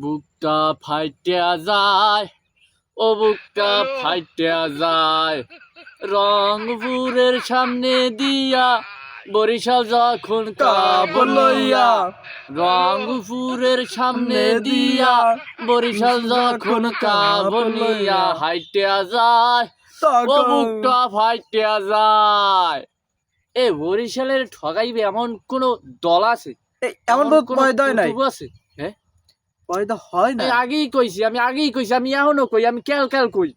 বুকটা ফাইটা যায় ও বুকটা ফাইটা যায় রংপুরের সামনে দিয়া বরিশাল যখন কাবল লইয়া রংপুরের সামনে দিয়া বরিশাল যখন কাবল লইয়া হাইটা যায় ও বুকটা ফাইটা যায় এ বরিশালের ঠগাইবে এমন কোন দল আছে? এমন কোনো নাই? আছে? পয়দা হয় না। আগেই কইছি আমি আগেই কইছি আমি এখনও কই আমি কেল কেল কই।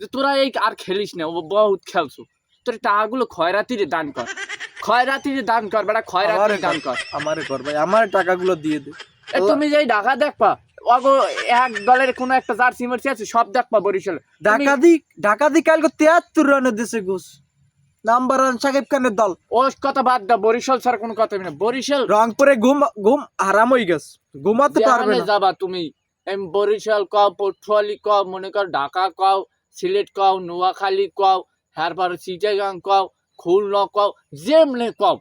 যে তোরা এই আর খেলিস না ও বহুত খেলছো। তোর টাকাগুলো খয়রাতিরে দান কর। খয়রাতিরে দান কর বেটা খয়রাতিরে দান কর, আমারে কর ভাই আমার টাকাগুলো দিয়ে দে। এ তুমি যেই ঢাকা দেখবা অগো এক দলের কোন একটা জার্সি মার্সি আছে সব দেখবা বরিশালে। ডাকাতি ডাকাতি কালকে তিয়াত্তর রানের দেশে ঘুষ। নাম্বার ওয়ান সাকিব খানের দল। ও কথা বাদ দাও বরিশাল কোনো কথা না। বরিশাল রংপুরে ঘুম ঘুম হারাম হয়ে গেছে। ঘুমাতে পারবে না। যাবা তুমি। এম বরিশাল কও পটুয়ালি কও মনে কর ঢাকা কও সিলেট কও নোয়াখালী কও তারপর চিটাগাং কও খুলনা কও যেমনে কও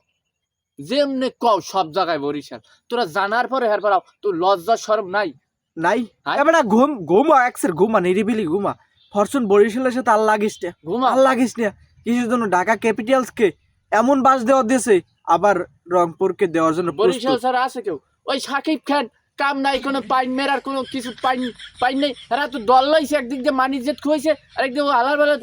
যেমনে কও সব জায়গায় বরিশাল। তোরা জানার পরে তোর লজ্জা শরম নাই? নাই। এবার ঘুম ঘুমা একসের ঘুমা নিরিবিলি ঘুমা। ফরচুন বরিশালের সাথে আর লাগিস না। ঘুমা। আর লাগিস না। কিছুর জন্য ঢাকা ক্যাপিটালস কে এমন বাস দেওয়া দিয়েছে আবার রংপুরকে দেওয়ার জন্য বরিশাল। ছাড়া আছে কেউ? ওই সাকিব খান কাম নাই কোনো পাইন মেরার কোনো কিছু পাইন পাইন নেই। এরা তো দল লাইছে একদিক দিয়ে মানি জেত খুঁয়েছে আরেকদিকে আলার বেলা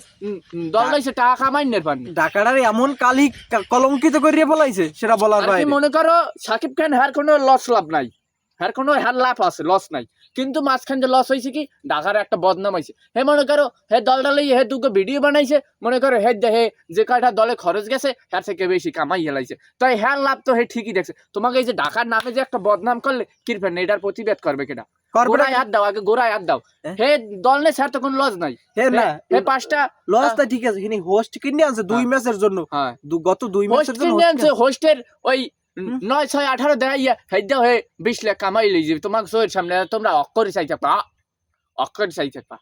দল লাইছে টাকা কামাই নের পারনি ঢাকাটার এমন কালি কলঙ্কিত করিয়ে বলাইছে সেটা বলার মনে করো সাকিব খান হ্যার কোনো লস লাভ নাই। হ্যার কোনো হ্যার লাভ আছে লস নাই। কিন্তু মাঝখান যে লস হয়েছে কি? ঢাকার একটা বদনাম হয়েছে হে মনে করো হে দলটা লই হে দুটো ভিডিও বানাইছে মনে করো হে হে যে কয়টা দলে খরচ গেছে হ্যার থেকে বেশি কামাই হেলাইছে। তাই হ্যার লাভ তো হে ঠিকই দেখছে। তোমাকে এই যে ঢাকার নামে যে একটা বদনাম করলে কিরফেন এটার প্রতিবাদ করবে কেটা গোড়ায় হাত দাও আগে গোড়ায় হাত দাও? হে দল নেই স্যার তো কোনো লস নাই। হে না। হে পাঁচটা লসটা ঠিক আছে হোস্ট কিনে আনছে দুই। ম্যাচের জন্য। হ্যাঁ। গত দুই ম্যাচের জন্য হোস্টের ওই নয় ছয় আঠারো দেখাইয়া হেদ্দা হয়ে বিশ লাখ কামাই লই যাবে। তোমাকে সয়ের সামনে তোমরা অক্ষরে চাই থাকবা অক্ষরে চাই থাকবা।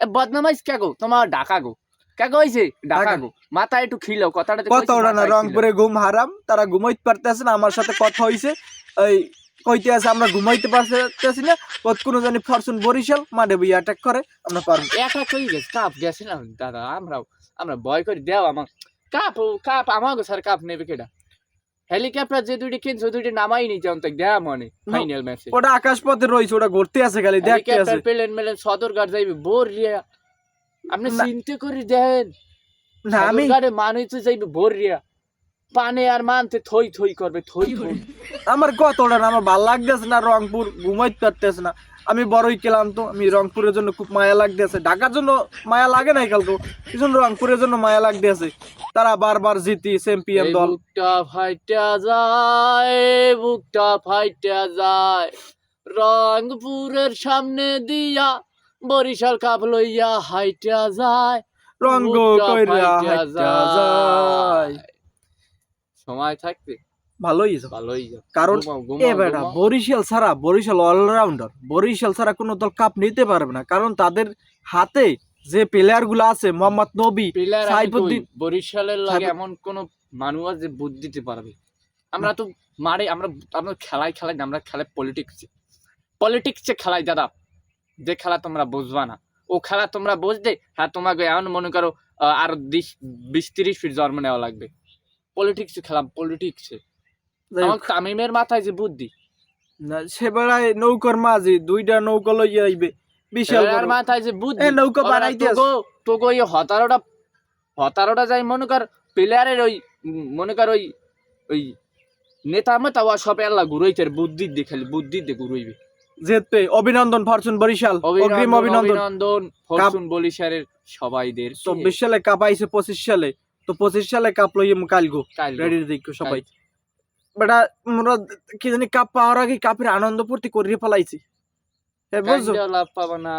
এ বদনামাইজ কে গো তোমার ডাকা গো। কে গো হইছে? ডাকা গো। মাথায় একটু খিলো কথাটা কত না রংপুরে ঘুম হারাম? তারা ঘুমাইতে পারতেছে না আমার সাথে কথা হইছে। এই কইতে আছে আমরা ঘুমাইতে পারতেছি না। কত কোনো জানি ফরচুন বরিশাল মাঠে বই অ্যাটাক করে আমরা পারব। একা কই গেছে? কাপ গেছে না? দাদা আমরাও আমরা ভয় করে দেও আমার কাপ কাপ আমাকে স্যার কাপ নেবে কেডা? হেলিকপ্টার যে দুইটি কিনছে দুইটি নামাই নি যেমন তাই দেয়া মনে ফাইনাল ম্যাচে ওটা আকাশ পথে রয়েছে ওটা ঘুরতে আছে খালি দেখতে আছে। প্লেন মেলেন সদরঘাট যাইবে বোর রিয়া। আপনি চিন্তা করে দেন না আমি মানুষ যাইবে বোর রিয়া। পানে আর মানতে থই থই করবে থই থই। আমার কত না আমার ভালো লাগতেছে না রংপুর ঘুমাইতে পারতেছে না। আমি বড়ই কেলাম তো আমি রংপুরের জন্য খুব মায়া লাগতেছে। ঢাকার জন্য মায়া লাগে নাই কালকে। কিছু রংপুরের জন্য মায়া লাগতেছে। তারা বারবার জিতি চ্যাম্পিয়ন দল। বুকটা ফাইটা যায় বুকটা ফাইটা যায়। রংপুরের সামনে দিয়া বরিশাল কাপ লইয়া হাইটা যায়। রঙ্গ কইরা হাইটা যায়। সময় থাকতে ভালোই। ভালোই। কারণ ঘুমাও, ঘুমাও, এ বেটা ঘুমাও। বরিশাল ছাড়া বরিশাল অলরাউন্ডার বরিশাল ছাড়া কোনো দল কাপ নিতে পারবে না। কারণ তাদের হাতে যে প্লেয়ারগুলো আছে মোহাম্মদ নবী সাইফুদ্দিন- বরিশালের লাগে এমন কোন মানুষ যে বুদ্ধি দিতে পারবে। আমরা তো মারে আমরা আমরা খেলায় খেলাই না আমরা খেলাই পলিটিক্স পলিটিক্সে খেলাই দাদা। যে খেলা তোমরা বুঝবা না। ও খেলা তোমরা বুঝতে হ্যাঁ তোমাকে এমন মনে করো আর বিশ বিশ তিরিশ ফিট জন্ম নেওয়া লাগবে। পলিটিক্সে খেলাম পলিটিক্সে আমার তামিমের মাথায় যে বুদ্ধি। না, নৌকার মাঝি দুইটা নৌকা লইয়া আইবে বিশাল আর মাথায় যে বুদ্ধি নৌকা। তোগো তোগো হতারোটা হতারোটা যাই মনে কর প্লেয়ারের ওই মনে কর ওই ওই নেতা মেতা ওয়া সব আল্লাহ ঘুরাইতে বুদ্ধি দিয়ে খালি বুদ্ধি দিয়ে ঘুরাইবে। জিতবে অভিনন্দন ফরচুন বরিশাল অগ্রিম অভিনন্দন। অভিনন্দন ফরচুন বলিশারের সবাইদের চব্বিশ সালে কাপ আইছে পঁচিশ সালে। তো পঁচিশ সালে কাপ লইয়া কালগো রেডি দেখো সবাই। বেটা মোরা কি জানি কাপ পাওয়ার আগে কাপের আনন্দ ফুর্তি করিয়ে ফেলাইছি। বুঝছ? লাভ পাবা না।